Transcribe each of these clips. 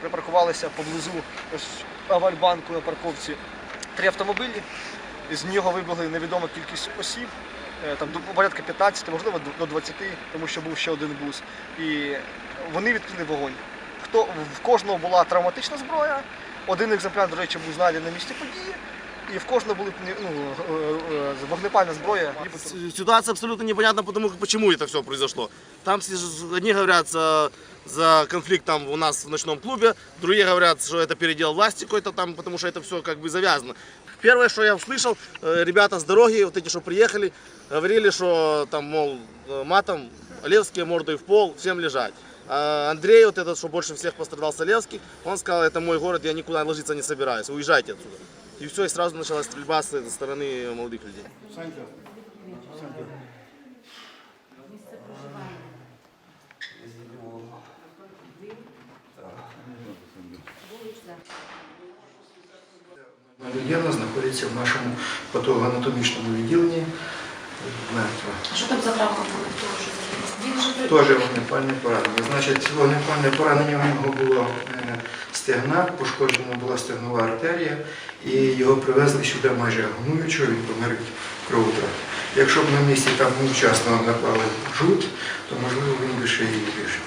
Припаркувалися поблизу Авальбанку на парковці три автомобілі. З нього вибігли невідома кількість осіб, е, там порядка 15, можливо, до 20, тому що був ще один бус. І вони відкрили вогонь. Хто в кожного була травматична зброя, один екземпляр, до речі, був знайдений на місці події, і в кожного були ну, е, е, вогнепальна зброя. С- Ситуация абсолютно непонятна, потому как почему это все произошло. Там все ж- одни говорят за, за конфликт там у нас в ночном клубе, другие говорят, что это передел власти какой-то там, потому что это все как бы завязано. Первое, что я услышал, э, ребята с дороги, вот эти, что приехали, говорили, что там, мол, э, матом Олевские мордой в пол, всем лежать. А Андрей, вот этот, что больше всех пострадал с Олевских, он сказал, это мой город, я никуда ложиться не собираюсь, уезжайте отсюда. И все, и сразу началась стрельба с этой стороны молодых людей. Людина знаходиться в нашому патологоанатомічному відділенні мертва. А що там за травма була? Хто вже загинув? Він вже Теж вогнепальне поранення. Значить, вогнепальне поранення у нього було е, стегна, пошкоджена була стегнова артерія, і його привезли сюди майже агонуючого, він помер від кровотрати. Якщо б на місці там невчасно напали жут, то можливо він би ще і вижив.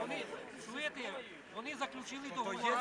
Вони, чуєте, вони заключили договори.